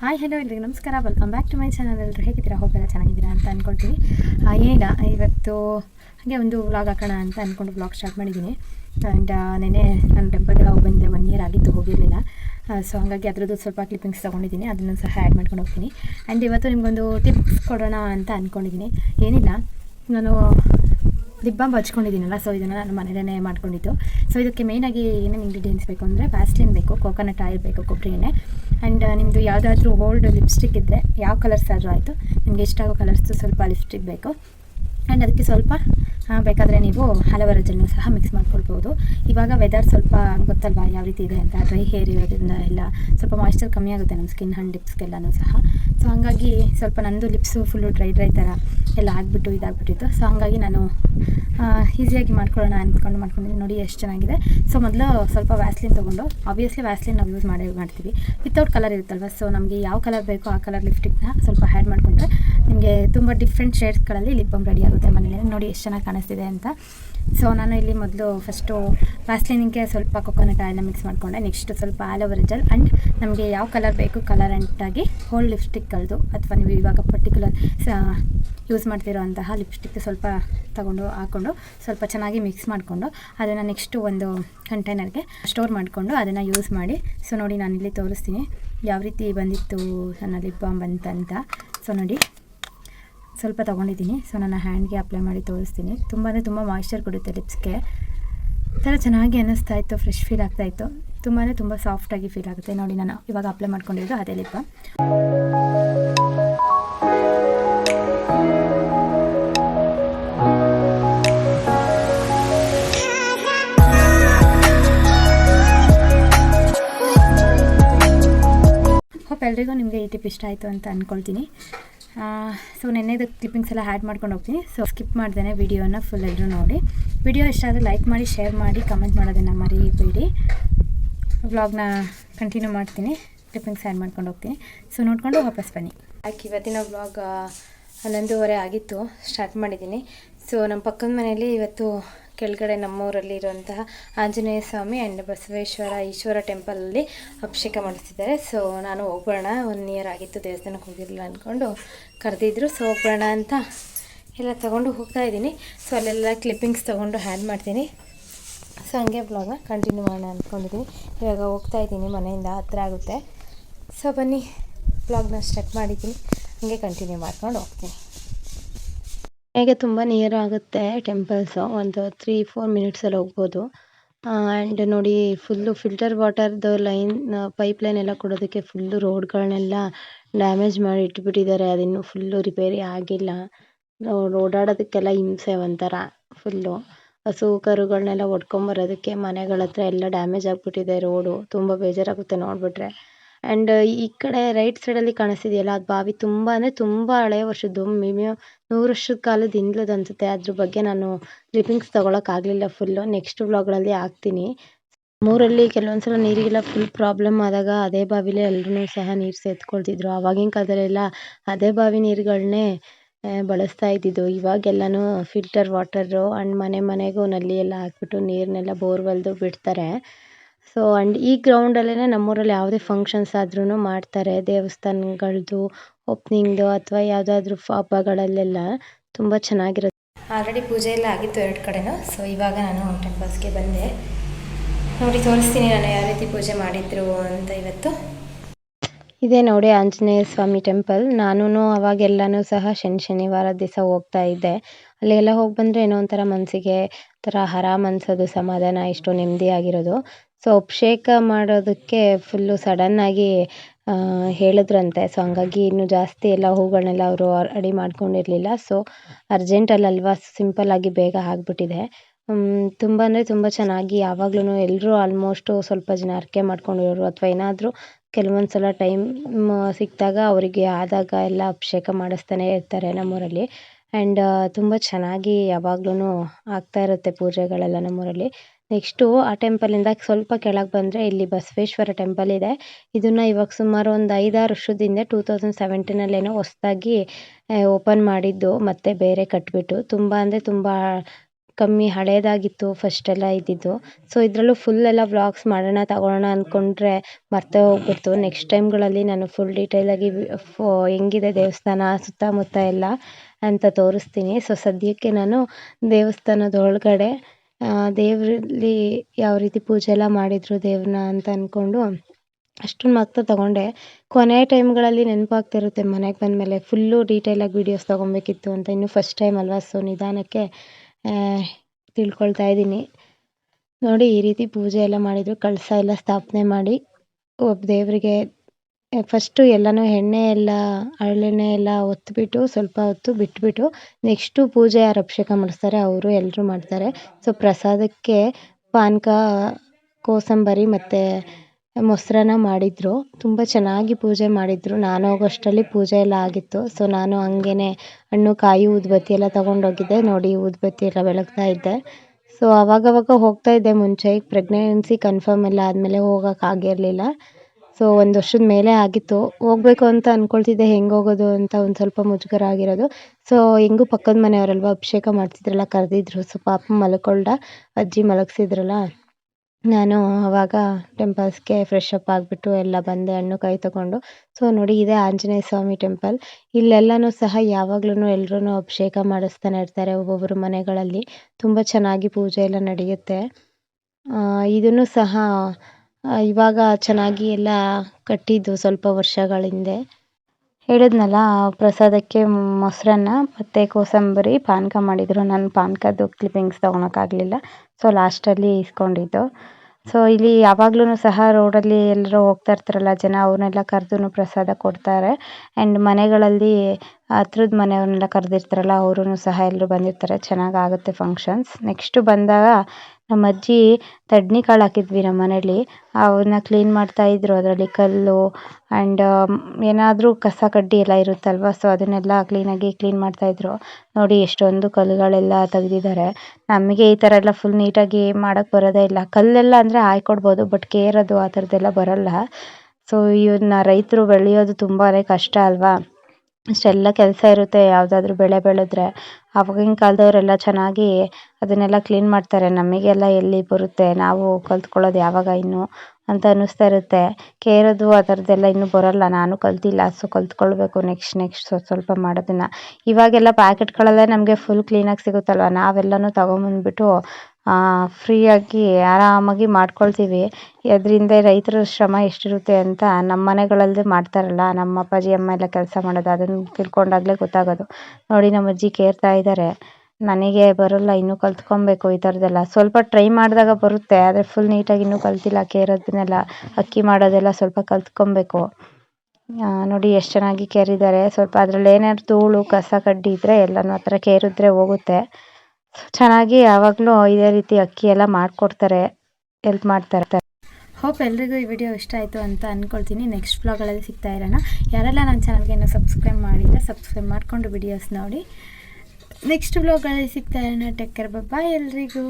Hi hello ಎಲ್ರಿಗೆ. ನಮಸ್ಕಾರ. Welcome back to my channel ಎಲ್ಲರೂ ಹೇಗಿದ್ದೀರಾ? ಹೋಗೆಲ್ಲ ಚೆನ್ನಾಗಿದ್ದೀರಾ ಅಂತ ಅಂದ್ಕೊಳ್ತೀವಿ ಏನಿಲ್ಲ, ಇವತ್ತು ಹಾಗೆ ಒಂದು ವ್ಲಾಗ್ ಹಾಕೋಣ ಅಂತ ಅಂದ್ಕೊಂಡು ವ್ಲಾಗ್ ಸ್ಟಾರ್ಟ್ ಮಾಡಿದ್ದೀನಿ. ಆ್ಯಂಡ್ ನೆನೆ ನಾನು ಟೆಂಪಲ್ಗೆಲ್ಲ ಹೋಗಿ ಬಂದಿದ್ದೆ. ಒನ್ ಇಯರ್ ಆಗಿತ್ತು ಹೋಗಿರಲಿಲ್ಲ. ಸೊ ಹಾಗಾಗಿ ಅದರದ್ದು ಸ್ವಲ್ಪ ಕ್ಲಿಪ್ಪಿಂಗ್ಸ್ ತೊಗೊಂಡಿದ್ದೀನಿ. ಅದನ್ನು ಸಹ ಆ್ಯಡ್ ಮಾಡ್ಕೊಂಡು ಹೋಗ್ತೀನಿ. ಆ್ಯಂಡ್ ಇವತ್ತು ನಿಮಗೊಂದು ಟಿಪ್ಸ್ ಕೊಡೋಣ ಅಂತ ಅಂದ್ಕೊಂಡಿದ್ದೀನಿ ಏನಿಲ್ಲ, ನಾನು ಲಿಪ್ ಬಾಂಬ್ ಹಚ್ಕೊಂಡಿದ್ದೀನಲ್ಲ ಸೊ ಇದನ್ನು ನಾನು ಮನೆಯಲ್ಲೇ ಮಾಡ್ಕೊಂಡಿತ್ತು ಸೊ ಇದಕ್ಕೆ ಮೇಯ್ನಾಗಿ ಏನೇನು ಇಂಗ್ರೀಡಿಯೆಂಟ್ಸ್ ಬೇಕು ಅಂದರೆ ವ್ಯಾಸ್ಲಿನ್ ಬೇಕು ಕೋಕೋನಟ್ ಆಯಿಲ್ ಬೇಕು ಕೊಬ್ಬರಿ ಎಣ್ಣೆ ಆ್ಯಂಡ್ ನಿಮ್ಮದು ಯಾವುದಾದ್ರೂ ಓಲ್ಡ್ ಲಿಪ್ಸ್ಟಿಕ್ ಇದ್ದರೆ ಯಾವ ಕಲರ್ಸ್ ಆದರೂ ಆಯಿತು, ನಿಮಗೆ ಇಷ್ಟ ಆಗೋ ಕಲರ್ಸ್ದು ಸ್ವಲ್ಪ ಲಿಪ್ಸ್ಟಿಕ್ ಬೇಕು. ಆ್ಯಂಡ್ ಅದಕ್ಕೆ ಸ್ವಲ್ಪ ಬೇಕಾದರೆ ನೀವು ಹಲವಾರು ಜನ ಸಹ ಮಿಕ್ಸ್ ಮಾಡ್ಕೊಳ್ಬೋದು. ಇವಾಗ ವೆದರ್ ಸ್ವಲ್ಪ ಗೊತ್ತಲ್ವಾ ಯಾವ ರೀತಿ ಇದೆ ಅಂತ ಡ್ರೈ ಹೇರ್ ಇರೋದ್ರಿಂದ ಎಲ್ಲ ಸ್ವಲ್ಪ ಮಾಯ್ಶ್ಚರ್ ಕಮ್ಮಿ ಆಗುತ್ತೆ ನಮ್ಮ ಸ್ಕಿನ್ ಹ್ಯಾಂಡ್ ಲಿಪ್ಸ್ಗೆಲ್ಲನೂ ಸಹ. ಸೊ ಹಾಗಾಗಿ ಸ್ವಲ್ಪ ನಂದು ಲಿಪ್ಸು ಫುಲ್ಲು ಡ್ರೈ ಡ್ರೈ ಥರ ಎಲ್ಲ ಆಗಿಬಿಟ್ಟು ಇದಾಗ್ಬಿಟ್ಟಿತ್ತು. ಸೊ ಹಾಗಾಗಿ ನಾನು ಈಸಿಯಾಗಿ ಮಾಡ್ಕೊಳ್ಳೋಣ ಅಂದ್ಕೊಂಡು ಮಾಡ್ಕೊಂಡಿದ್ದೀನಿ. ನೋಡಿ ಎಷ್ಟು ಚೆನ್ನಾಗಿದೆ. ಸೊ ಮೊದಲು ಸ್ವಲ್ಪ ವ್ಯಾಸ್ಲಿನ್ ತೊಗೊಂಡು ಆಬ್ವಿಯಸ್ಲಿ ವ್ಯಾಸ್ಲಿನ್ ನಾವು ಯೂಸ್ ಮಾಡಿ, ಮಾಡ್ತೀವಿ. ವಿತೌಟ್ ಕಲರ್ ಇರುತ್ತಲ್ವ? ಸೊ ನಮಗೆ ಯಾವ ಕಲರ್ ಬೇಕೋ ಆ ಕಲರ್ ಲಿಪ್ಸ್ಟಿಕ್ನ ಸ್ವಲ್ಪ ಹ್ಯಾಡ್ ಮಾಡಿಕೊಂಡ್ರೆ ನಿಮಗೆ ತುಂಬ ಡಿಫ್ರೆಂಟ್ ಶೇಡ್ಸ್ಗಳಲ್ಲಿ ಲಿಪ್ ಬಾಮ್ ರೆಡಿ ಆಗುತ್ತೆ ಮನೇಲಿ. ನೋಡಿ ಎಷ್ಟು ಚೆನ್ನಾಗಿ ಕಾಣಿಸ್ತಿದೆ ಅಂತ. ಸೊ ನಾನು ಇಲ್ಲಿ ಮೊದಲು ಫಸ್ಟು ವ್ಯಾಸ್ಲಿನಿಗೆ ಸ್ವಲ್ಪ ಕೊಕೊನಟ್ ಆಯಿಲ್ನ ಮಿಕ್ಸ್ ಮಾಡಿಕೊಂಡೆ. ನೆಕ್ಸ್ಟ್ ಸ್ವಲ್ಪ ಆಲೋವೆರಾ ಜೆಲ್ ಆ್ಯಂಡ್ ನಮಗೆ ಯಾವ ಕಲರ್ ಬೇಕು ಕಲರ್ ಅಂಟಾಗಿ ಹೋಲ್ ಲಿಪ್ಸ್ಟಿಕ್ಗಳದು ಅಥವಾ ನೀವು ಇವಾಗ ಪರ್ಟಿಕ್ಯುಲರ್ ಯೂಸ್ ಮಾಡ್ತಿರೋ ಅಂತಹ ಲಿಪ್ಸ್ಟಿಕ್ ಸ್ವಲ್ಪ ತಗೊಂಡು ಹಾಕ್ಕೊಂಡು ಸ್ವಲ್ಪ ಚೆನ್ನಾಗಿ ಮಿಕ್ಸ್ ಮಾಡಿಕೊಂಡು ಅದನ್ನು ನೆಕ್ಸ್ಟು ಒಂದು ಕಂಟೈನರ್ಗೆ ಸ್ಟೋರ್ ಮಾಡಿಕೊಂಡು ಅದನ್ನು ಯೂಸ್ ಮಾಡಿ. ಸೊ ನೋಡಿ ನಾನು ಇಲ್ಲಿ ತೋರಿಸ್ತೀನಿ. ಯಾವ ರೀತಿ ಬಂದಿತ್ತು ನನ್ನ ಲಿಪ್ ಬಾಮ್ ಬಂತಂತ. ಸೊ ನೋಡಿ. ಸ್ವಲ್ಪ ತೊಗೊಂಡಿದ್ದೀನಿ. ಸೊ ನನ್ನ ಹ್ಯಾಂಡ್ಗೆ ಅಪ್ಲೈ ಮಾಡಿ ತೋರಿಸ್ತೀನಿ. ತುಂಬ ಅಂದರೆ ತುಂಬ ಮಾಯ್ಶ್ಚರ್ ಕೊಡುತ್ತೆ ಲಿಪ್ಸ್ಗೆ ಥರ ಚೆನ್ನಾಗಿ ಅನ್ನಿಸ್ತಾ ಇತ್ತು ಫ್ರೆಶ್ ಫೀಲ್ ಆಗ್ತಾ ಇತ್ತು. ತುಂಬಾ ತುಂಬ ಸಾಫ್ಟಾಗಿ ಫೀಲ್ ಆಗುತ್ತೆ. ನೋಡಿ, ನಾನು ಇವಾಗ ಅಪ್ಲೈ ಮಾಡ್ಕೊಂಡಿದ್ದು ಅದೇ ಲಿಪ್ ಎಲ್ರಿಗೂ ನಿಮಗೆ ಈ ಟಿಪ್ ಇಷ್ಟ ಆಯಿತು ಅಂತ ಅಂದ್ಕೊಳ್ತೀನಿ ಸೊ ನೆನ್ನೆದು ಕ್ಲಿಪ್ಪಿಂಗ್ಸ್ ಎಲ್ಲ ಆ್ಯಡ್ ಮಾಡ್ಕೊಂಡು ಹೋಗ್ತೀನಿ. ಸೊ ಸ್ಕಿಪ್ ಮಾಡ್ದೇನೆ ವಿಡಿಯೋನ ಫುಲ್ ಎಲ್ಲರೂ ನೋಡಿ. ವಿಡಿಯೋ ಇಷ್ಟ ಆದರೆ ಲೈಕ್ ಮಾಡಿ ಶೇರ್ ಮಾಡಿ ಕಮೆಂಟ್ ಮಾಡೋದನ್ನು ಮರಿಬೇಡಿ. ವ್ಲಾಗ್ನ ಕಂಟಿನ್ಯೂ ಮಾಡ್ತೀನಿ. ಕ್ಲಿಪ್ಪಿಂಗ್ಸ್ ಆ್ಯಡ್ ಮಾಡ್ಕೊಂಡು ಹೋಗ್ತೀನಿ. ಸೊ ನೋಡಿಕೊಂಡು ವಾಪಸ್ ಬನ್ನಿ. ಯಾಕೆ ಇವತ್ತಿನ ವ್ಲಾಗ್ ಹನ್ನೊಂದುವರೆ ಆಗಿತ್ತು. ಸ್ಟಾರ್ಟ್ ಮಾಡಿದ್ದೀನಿ. ಸೊ ನಮ್ಮ ಪಕ್ಕದ ಮನೆಯಲ್ಲಿ ಇವತ್ತು ಕೆಳಗಡೆ ನಮ್ಮೂರಲ್ಲಿ ಇರುವಂತಹ ಆಂಜನೇಯ ಸ್ವಾಮಿ ಆ್ಯಂಡ್ ಬಸವೇಶ್ವರ ಈಶ್ವರ ಟೆಂಪಲಲ್ಲಿ ಅಭಿಷೇಕ ಮಾಡಿಸಿದ್ದಾರೆ. ಸೊ ನಾನು ಹೋಗೋಣ ಒನ್ ಇಯರ್ ಆಗಿತ್ತು ದೇವಸ್ಥಾನಕ್ಕೆ ಹೋಗಿರಲಿಲ್ಲ ಅಂದ್ಕೊಂಡು ಕರೆದಿದ್ರು. ಸೊ ಹೋಗೋಣ ಅಂತ ಎಲ್ಲ ತೊಗೊಂಡು ಹೋಗ್ತಾ ಇದ್ದೀನಿ. ಸೊ ಅಲ್ಲೆಲ್ಲ ಕ್ಲಿಪ್ಪಿಂಗ್ಸ್ ತೊಗೊಂಡು ಹ್ಯಾಂಡ್ ಮಾಡ್ತೀನಿ. ಸೊ ಹಂಗೆ ಬ್ಲಾಗ್ನ ಕಂಟಿನ್ಯೂ ಮಾಡೋಣ ಅಂದ್ಕೊಂಡಿದ್ದೀನಿ ಇವಾಗ ಹೋಗ್ತಾ ಇದ್ದೀನಿ, ಮನೆಯಿಂದ ಹತ್ರ ಆಗುತ್ತೆ. ಸೊ ಬನ್ನಿ ಬ್ಲಾಗ್ನ ಸ್ಟಾರ್ಟ್ ಮಾಡಿದ್ದೀನಿ. ಹಂಗೆ ಕಂಟಿನ್ಯೂ ಮಾಡ್ಕೊಂಡು ಹೋಗ್ತೀನಿ. ಹೇಗೆ ತುಂಬ ನಿಯರ್ ಆಗುತ್ತೆ ಟೆಂಪಲ್ಸು ಒಂದು ತ್ರೀ ಫೋರ್ ಮಿನಿಟ್ಸಲ್ಲಿ ಹೋಗ್ಬೋದು. ಆ್ಯಂಡ್ ನೋಡಿ ಫುಲ್ಲು ಫಿಲ್ಟರ್ ವಾಟರ್ದು ಲೈನ್ ಪೈಪ್ ಲೈನ್ ಎಲ್ಲ ಕೊಡೋದಕ್ಕೆ ಫುಲ್ಲು ರೋಡ್ಗಳನ್ನೆಲ್ಲ ಡ್ಯಾಮೇಜ್ ಮಾಡಿ ಇಟ್ಬಿಟ್ಟಿದ್ದಾರೆ. ಅದಿನ್ನೂ ಫುಲ್ಲು ರಿಪೇರಿ ಆಗಿಲ್ಲ. ಓಡಾಡೋದಕ್ಕೆಲ್ಲ ಹಿಂಸೆ ಒಂಥರ ಫುಲ್ಲು ಹಸು ಕರುಗಳನ್ನೆಲ್ಲ ಹೊಡ್ಕೊಂಬರೋದಕ್ಕೆ ಮನೆಗಳ ಹತ್ರ ಎಲ್ಲ ಡ್ಯಾಮೇಜ್ ಆಗಿಬಿಟ್ಟಿದೆ. ರೋಡು ತುಂಬ ಬೇಜಾರಾಗುತ್ತೆ ನೋಡಿಬಿಟ್ರೆ. ಆ್ಯಂಡ್ ಈ ಕಡೆ ರೈಟ್ ಸೈಡಲ್ಲಿ ಕಾಣಿಸ್ತಿದೆಯಲ್ಲ, ಅದು ಬಾವಿ ತುಂಬ, ಅಂದರೆ ತುಂಬ ಹಳೆಯ ವರ್ಷದ್ದು ಮಿನಿಮಮ್ ನೂರು ವರ್ಷದ ಕಾಲದ ಹಿಂದ್ಲದ್ದು ಅನಿಸುತ್ತೆ. ಅದ್ರ ಬಗ್ಗೆ ನಾನು ಕ್ಲಿಪ್ಪಿಂಗ್ಸ್ ತೊಗೊಳಕ್ಕಾಗಲಿಲ್ಲ ಫುಲ್ಲು ನೆಕ್ಸ್ಟ್ ವ್ಲಾಗ್ಗಳಲ್ಲಿ ಹಾಕ್ತೀನಿ. ಮೂರಲ್ಲಿ ಕೆಲವೊಂದ್ಸಲ ನೀರಿಗೆಲ್ಲ ಫುಲ್ ಪ್ರಾಬ್ಲಮ್ ಆದಾಗ ಅದೇ ಬಾವಿಲೇ ಎಲ್ಲರೂ ಸಹ ನೀರು ಸೇದ್ಕೊಳ್ತಿದ್ರು ಆವಾಗಿನ ಕಾಲದಲ್ಲೆಲ್ಲ ಅದೇ ಬಾವಿ ನೀರುಗಳ್ನೇ ಬಳಸ್ತಾ ಇದ್ದಿದ್ದು. ಇವಾಗೆಲ್ಲನೂ ಫಿಲ್ಟರ್ ವಾಟರು ಆ್ಯಂಡ್ ಮನೆ, ಮನೆಗೂ ನಲ್ಲಿ ಎಲ್ಲ ಹಾಕ್ಬಿಟ್ಟು ನೀರನ್ನೆಲ್ಲ ಬೋರ್ವೆಲ್ದು ಬಿಡ್ತಾರೆ. ಸೊ ಆ್ಯಂಡ್ ಈ ಗ್ರೌಂಡಲ್ಲೇ ನಮ್ಮೂರಲ್ಲಿ ಯಾವುದೇ ಫಂಕ್ಷನ್ಸ್ ಆದ್ರೂ ಮಾಡ್ತಾರೆ. ದೇವಸ್ಥಾನಗಳದ್ದು ಓಪ್ನಿಂಗ್ದು ಅಥವಾ ಯಾವುದಾದ್ರೂ ಹಬ್ಬಗಳಲ್ಲೆಲ್ಲ ತುಂಬ ಚೆನ್ನಾಗಿರುತ್ತೆ. ಆಲ್ರೆಡಿ ಪೂಜೆ ಎಲ್ಲ ಆಗಿತ್ತು ಎರಡು ಕಡೆನೂ. ಸೊ ಇವಾಗ ನಾನು ಟೆಂಪಲ್ಸ್ಗೆ ಬಂದೆ. ನೋಡಿ ತೋರಿಸ್ತೀನಿ ನಾನು ಯಾವ ರೀತಿ ಪೂಜೆ ಮಾಡಿದ್ರು ಅಂತ ಇವತ್ತು. ಇದೇ ನೋಡಿ ಆಂಜನೇಯ ಸ್ವಾಮಿ ಟೆಂಪಲ್ ನಾನು ಅವಾಗೆಲ್ಲನೂ ಸಹ ಶನಿ ಶನಿವಾರ ದಿವಸ ಹೋಗ್ತಾ ಇದ್ದೆ. ಅಲ್ಲೆಲ್ಲ ಹೋಗಿ ಬಂದರೆ ಏನೋ ಒಂಥರ ಮನಸ್ಸಿಗೆ ಒಂಥರ ಆರಾಮ್ ಅನ್ಸೋದು ಸಮಾಧಾನ ಇಷ್ಟು ನೆಮ್ಮದಿಯಾಗಿರೋದು ಸೊ ಅಭಿಷೇಕ ಮಾಡೋದಕ್ಕೆ ಫುಲ್ಲು ಸಡನ್ನಾಗಿ ಹೇಳಿದ್ರಂತೆ. ಸೊ ಹಂಗಾಗಿ ಇನ್ನೂ ಜಾಸ್ತಿ ಎಲ್ಲ ಹೂಗಳನ್ನೆಲ್ಲ ಅವರು ರೆಡಿ ಮಾಡ್ಕೊಂಡಿರಲಿಲ್ಲ. ಸೊ ಅರ್ಜೆಂಟಲ್ಲಲ್ವಾ ಸಿಂಪಲ್ಲಾಗಿ ಬೇಗ ಆಗಿಬಿಟ್ಟಿದೆ. ತುಂಬ ಅಂದರೆ ತುಂಬ ಚೆನ್ನಾಗಿ ಯಾವಾಗ್ಲೂ ಎಲ್ಲರೂ ಆಲ್ಮೋಸ್ಟು ಸ್ವಲ್ಪ ಜನ ಹರಕೆ ಮಾಡ್ಕೊಂಡಿರೋರು. ಅಥವಾ ಏನಾದರೂ ಕೆಲವೊಂದು ಸಲ ಟೈಮ್ ಸಿಕ್ಕಿದಾಗ ಅವರಿಗೆ ಆದಾಗ ಎಲ್ಲ ಅಭಿಷೇಕ ಮಾಡಿಸ್ತಾನೆ ಇರ್ತಾರೆ ನಮ್ಮೂರಲ್ಲಿ. ಆ್ಯಂಡ್ ತುಂಬ ಚೆನ್ನಾಗಿ ಯಾವಾಗ್ಲೂ ಆಗ್ತಾ ಇರುತ್ತೆ ಪೂಜೆಗಳೆಲ್ಲ ನಮ್ಮೂರಲ್ಲಿ. ನೆಕ್ಸ್ಟು ಆ ಟೆಂಪಲಿಂದ ಸ್ವಲ್ಪ ಕೆಳಗೆ ಬಂದರೆ ಇಲ್ಲಿ ಬಸವೇಶ್ವರ ಟೆಂಪಲ್ ಇದೆ. ಇದನ್ನು ಇವಾಗ ಸುಮಾರು ಒಂದು ಐದಾರು ವರ್ಷದ ಹಿಂದೆ ಟೂ ತೌಸಂಡ್ ಸೆವೆಂಟೀನಲ್ಲೇನೋ ಹೊಸ್ದಾಗಿ ಓಪನ್ ಮಾಡಿದ್ದು, ಮತ್ತೆ ಬೇರೆ ಕಟ್ಟಿಬಿಟ್ಟು ತುಂಬ ಅಂದರೆ ತುಂಬ ಕಮ್ಮಿ ಹಳೇದಾಗಿತ್ತು ಫಸ್ಟೆಲ್ಲ ಇದ್ದಿದ್ದು ಸೊ ಇದರಲ್ಲೂ ಫುಲ್ ಎಲ್ಲ ವ್ಲಾಗ್ಸ್ ಮಾಡೋಣ ತಗೊಳ್ಳೋಣ ಅಂದ್ಕೊಂಡ್ರೆ ಮರ್ತೇ ಹೋಗ್ಬಿಡ್ತು. ನೆಕ್ಸ್ಟ್ ಟೈಮ್ಗಳಲ್ಲಿ ನಾನು ಫುಲ್ ಡೀಟೇಲಾಗಿ ಫೋ, ಹೆಂಗಿದೆ ದೇವಸ್ಥಾನ, ಸುತ್ತಮುತ್ತ ಎಲ್ಲ ಅಂತ ತೋರಿಸ್ತೀನಿ. ಸೊ ಸದ್ಯಕ್ಕೆ ನಾನು ದೇವಸ್ಥಾನದ ಒಳಗಡೆ ದೇವರಲ್ಲಿ ಯಾವ ರೀತಿ ಪೂಜೆ ಎಲ್ಲ ಮಾಡಿದರು ದೇವ್ರನ್ನ ಅಂತ ಅಂದ್ಕೊಂಡು ಅಷ್ಟನ್ನು ಮಾತ್ರ ತೊಗೊಂಡೆ. ಕೊನೆ ಟೈಮ್ಗಳಲ್ಲಿ ನೆನಪಾಗ್ತಿರುತ್ತೆ ಮನೆಗೆ ಬಂದಮೇಲೆ ಫುಲ್ಲು ಡೀಟೇಲಾಗಿ ವೀಡಿಯೋಸ್ ತೊಗೊಬೇಕಿತ್ತು ಅಂತ ಇನ್ನೂ ಫಸ್ಟ್ ಟೈಮ್ ಅಲ್ವಾ? ಸೊ ನಿಧಾನಕ್ಕೆ ತಿಳ್ಕೊಳ್ತಾ ಇದ್ದೀನಿ. ನೋಡಿ, ಈ ರೀತಿ ಪೂಜೆ ಎಲ್ಲ ಮಾಡಿದರು, ಕಳಸ ಎಲ್ಲ ಸ್ಥಾಪನೆ ಮಾಡಿ ಒಬ್ಬ ದೇವರಿಗೆ ಫಸ್ಟು ಎಲ್ಲನೂ ಎಣ್ಣೆ ಎಲ್ಲ, ಅರಳೆಣ್ಣೆ ಎಲ್ಲ ಒತ್ಬಿಟ್ಟು ಸ್ವಲ್ಪ ಹೊತ್ತು ಬಿಟ್ಬಿಟ್ಟು ನೆಕ್ಸ್ಟು ಪೂಜೆ ಯಾರು ಅಭಿಷೇಕ ಮಾಡಿಸ್ತಾರೆ. ಅವರು ಎಲ್ಲರೂ ಮಾಡ್ತಾರೆ. ಸೊ ಪ್ರಸಾದಕ್ಕೆ ಪಾನಕ, ಕೋಸಂಬರಿ ಮತ್ತು ಮೊಸರನ್ನ ಮಾಡಿದರು. ತುಂಬ ಚೆನ್ನಾಗಿ ಪೂಜೆ ಮಾಡಿದರು. ನಾನು ಹೋಗೋಷ್ಟರಲ್ಲಿ ಪೂಜೆ ಎಲ್ಲ ಆಗಿತ್ತು. ಸೊ ನಾನು ಹಂಗೇನೆ ಹಣ್ಣು, ಕಾಯಿ, ಊದುಬತ್ತಿ ಎಲ್ಲ ತೊಗೊಂಡೋಗಿದ್ದೆ. ನೋಡಿ, ಊದುಬತ್ತಿ ಎಲ್ಲ ಬೆಳಗ್ತಾ ಇದ್ದೆ. ಸೊ ಅವಾಗವಾಗ ಹೋಗ್ತಾ ಇದ್ದೆ ಮುಂಚೆ. ಈಗ ಪ್ರೆಗ್ನೆನ್ಸಿ ಕನ್ಫರ್ಮ್ ಎಲ್ಲ ಆದಮೇಲೆ ಹೋಗೋಕೆ ಆಗಿರಲಿಲ್ಲ. ಸೊ ಒಂದು ವರ್ಷದ ಮೇಲೆ ಆಗಿತ್ತು. ಹೋಗ್ಬೇಕು ಅಂತ ಅಂದ್ಕೊಳ್ತಿದ್ದೆ ಹೆಂಗೆ ಹೋಗೋದು ಅಂತ ಒಂದು ಸ್ವಲ್ಪ ಮುಜುಗರ ಆಗಿರೋದು. ಸೊ ಹೆಂಗೂ ಪಕ್ಕದ ಮನೆಯವರಲ್ವ ಅಭಿಷೇಕ ಮಾಡ್ತಿದ್ರಲ್ಲ, ಕರೆದಿದ್ರು. ಸೊ ಪಾಪ ಮಲ್ಕೊಳ್ದ, ಅಜ್ಜಿ ಮಲಗಿಸಿದ್ರಲ್ಲ. ನಾನು ಅವಾಗ ಟೆಂಪಲ್ಸ್ಗೆ ಫ್ರೆಶ್ ಅಪ್ ಆಗಿಬಿಟ್ಟು ಎಲ್ಲ ಬಂದೆ, ಹಣ್ಣು ಕೈ ತಗೊಂಡು. ಸೊ ನೋಡಿ ಇದೆ ಆಂಜನೇಯ ಸ್ವಾಮಿ ಟೆಂಪಲ್. ಇಲ್ಲೆಲ್ಲನೂ ಸಹ ಯಾವಾಗ್ಲೂ ಎಲ್ರೂ ಅಭಿಷೇಕ ಮಾಡಿಸ್ತಾನೆ ಇರ್ತಾರೆ ಒಬ್ಬೊಬ್ಬರು ಮನೆಗಳಲ್ಲಿ. ತುಂಬ ಚೆನ್ನಾಗಿ ಪೂಜೆ ಎಲ್ಲ ನಡೆಯುತ್ತೆ. ಇದನ್ನು ಸಹ ಇವಾಗ ಚೆನ್ನಾಗಿ ಎಲ್ಲ ಕಟ್ಟಿದ್ದು ಸ್ವಲ್ಪ ವರ್ಷಗಳ ಹಿಂದೆ ಹೇಳಿದ್ನಲ್ಲ, ಪ್ರಸಾದಕ್ಕೆ ಮೊಸರನ್ನ ಮತ್ತು ಕೋಸಂಬರಿ, ಪಾನಕ ಮಾಡಿದರು. ನಾನು ಪಾನಕದ್ದು ಕ್ಲಿಪ್ಪಿಂಗ್ಸ್ ತೊಗೊಳಕ್ಕಾಗಲಿಲ್ಲ. ಸೊ ಲಾಸ್ಟಲ್ಲಿ ಇಸ್ಕೊಂಡಿದ್ದು. ಸೊ ಇಲ್ಲಿ ಯಾವಾಗ್ಲೂ ಸಹ ರೋಡಲ್ಲಿ ಎಲ್ಲರೂ ಹೋಗ್ತಾ ಇರ್ತಾರಲ್ಲ ಜನ, ಅವ್ರನ್ನೆಲ್ಲ ಕರೆದು ಪ್ರಸಾದ ಕೊಡ್ತಾರೆ. ಆ್ಯಂಡ್ ಮನೆಗಳಲ್ಲಿ ಹತ್ರದ ಮನೆಯವರನ್ನೆಲ್ಲ ಕರೆದಿರ್ತಾರಲ್ಲ ಅವರೂ ಸಹ ಎಲ್ಲರೂ ಬಂದಿರ್ತಾರೆ. ಚೆನ್ನಾಗಾಗುತ್ತೆ ಫಂಕ್ಷನ್ಸ್ ನೆಕ್ಸ್ಟು ಬಂದಾಗ ನಮ್ಮ ಅಜ್ಜಿ ತಡ್ನಿ ಕಾಳು ಹಾಕಿದ್ವಿ ನಮ್ಮ ಮನೇಲಿ. ಅವನ್ನ ಕ್ಲೀನ್ ಮಾಡ್ತಾ ಇದ್ದರು ಅದರಲ್ಲಿ ಕಲ್ಲು ಆ್ಯಂಡ್ ಏನಾದರೂ ಕಸ ಕಡ್ಡಿ ಎಲ್ಲ ಇರುತ್ತಲ್ವ ಸೊ ಅದನ್ನೆಲ್ಲ ಕ್ಲೀನಾಗಿ ಕ್ಲೀನ್ ಮಾಡ್ತಾ ಇದ್ದರು ನೋಡಿ ಎಷ್ಟೊಂದು ಕಲ್ಲುಗಳೆಲ್ಲ ತೆಗೆದಿದ್ದಾರೆ. ನಮಗೆ ಈ ಥರ ಎಲ್ಲ ಫುಲ್ ನೀಟಾಗಿ ಮಾಡೋಕ್ಕೆ ಬರೋದೇ ಇಲ್ಲ. ಕಲ್ಲೆಲ್ಲ ಅಂದರೆ ಹಾಯ್ಕೊಡ್ಬೋದು ಬಟ್ ಕೇರೋದು ಆ ಥರದ್ದೆಲ್ಲ ಬರೋಲ್ಲ. ಸೊ ಇವನ್ನ ರೈತರು ಬೆಳೆಯೋದು ತುಂಬಾ ಕಷ್ಟ ಅಲ್ವಾ? ಅಷ್ಟೆಲ್ಲ ಕೆಲಸ ಇರುತ್ತೆ, ಯಾವುದಾದ್ರೂ ಬೆಳೆ ಬೆಳೆದ್ರೆ. ಆವಾಗಿನ ಕಾಲದವರೆಲ್ಲ ಚೆನ್ನಾಗಿ ಅದನ್ನೆಲ್ಲ ಕ್ಲೀನ್ ಮಾಡ್ತಾರೆ. ನಮಗೆಲ್ಲ ಎಲ್ಲಿ ಬರುತ್ತೆ, ನಾವು ಕಲ್ತ್ಕೊಳ್ಳೋದು ಯಾವಾಗ ಇನ್ನು ಅಂತ ಅನ್ನಿಸ್ತಾ ಇರುತ್ತೆ. ಕೇರೋದು ಆ ಥರದ್ದೆಲ್ಲ ಇನ್ನೂ ಬರೋಲ್ಲ. ನಾನು ಕಲ್ತಿಲ್ಲ, ಸೊ ಕಲ್ತ್ಕೊಳ್ಬೇಕು ನೆಕ್ಸ್ಟ್ ನೆಕ್ಸ್ಟ್ ಸ್ವಲ್ಪ ಮಾಡೋದನ್ನು. ಇವಾಗೆಲ್ಲ ಪ್ಯಾಕೆಟ್ಗಳಲ್ಲೇ ನಮಗೆ ಫುಲ್ ಕ್ಲೀನಾಗಿ ಸಿಗುತ್ತಲ್ವ? ನಾವೆಲ್ಲನೂ ತೊಗೊಂಬಂದ್ಬಿಟ್ಟು ಫ್ರೀಯಾಗಿ ಆರಾಮಾಗಿ ಮಾಡ್ಕೊಳ್ತೀವಿ. ಅದರಿಂದ ರೈತರ ಶ್ರಮ ಎಷ್ಟಿರುತ್ತೆ ಅಂತ ನಮ್ಮ ಮನೆಗಳಲ್ಲಿ ಮಾಡ್ತಾರಲ್ಲ, ನಮ್ಮ ಅಪ್ಪಾಜಿ, ಅಮ್ಮ ಎಲ್ಲ ಕೆಲಸ ಮಾಡೋದು, ಅದನ್ನು ತಿಳ್ಕೊಂಡಾಗಲೇ ಗೊತ್ತಾಗೋದು. ನೋಡಿ ನಮ್ಮ ಅಜ್ಜಿ ಕೇರ್ತಾ ಇದ್ದಾರೆ ನನಗೆ ಬರೋಲ್ಲ, ಇನ್ನೂ ಕಲ್ತ್ಕೊಬೇಕು ಈ ಥರದ್ದೆಲ್ಲ. ಸ್ವಲ್ಪ ಟ್ರೈ ಮಾಡಿದಾಗ ಬರುತ್ತೆ, ಆದರೆ ಫುಲ್ ನೀಟಾಗಿ ಇನ್ನೂ ಕಲ್ತಿಲ್ಲ ಕೇರೋದನ್ನೆಲ್ಲ ಅಕ್ಕಿ ಮಾಡೋದೆಲ್ಲ ಸ್ವಲ್ಪ ಕಲ್ತ್ಕೊಬೇಕು. ನೋಡಿ ಎಷ್ಟು ಚೆನ್ನಾಗಿ ಕೇರಿದ್ದಾರೆ. ಸ್ವಲ್ಪ ಅದರಲ್ಲಿ ಏನಾದ್ರು ಧೂಳು, ಕಸ, ಕಡ್ಡಿ ಇದ್ದರೆ ಎಲ್ಲನೂ ಆ ಥರ ಕೇರಿದ್ರೆ ಹೋಗುತ್ತೆ. ಚೆನ್ನಾಗಿ ಯಾವಾಗಲೂ ಇದೇ ರೀತಿ ಅಕ್ಕಿ ಎಲ್ಲ ಮಾಡಿಕೊಡ್ತಾರೆ ಹೆಲ್ಪ್ ಮಾಡ್ತಾರೆ. ಹೋಪ್ ಎಲ್ರಿಗೂ ಈ ವಿಡಿಯೋ ಇಷ್ಟ ಆಯಿತು ಅಂತ ಅಂದ್ಕೊಳ್ತೀನಿ ನೆಕ್ಸ್ಟ್ ಬ್ಲಾಗಲ್ಲಿ ಸಿಗ್ತಾ ಇರೋಣ. ಯಾರೆಲ್ಲ ನನ್ನ ಚಾನಲ್ಗೆ ಇನ್ನೂ ಸಬ್ಸ್ಕ್ರೈಬ್ ಮಾಡಿಲ್ಲ ಸಬ್ಸ್ಕ್ರೈಬ್ ಮಾಡಿಕೊಂಡು ವಿಡಿಯೋಸ್ ನೋಡಿ. ನೆಕ್ಸ್ಟ್ ಬ್ಲಾಗ್ಗಳಲ್ಲಿ ಸಿಗ್ತಾ ಇರೋಣ. ಟೆಕ್ಕರ್ ಬಾಯ್ ಎಲ್ರಿಗೂ.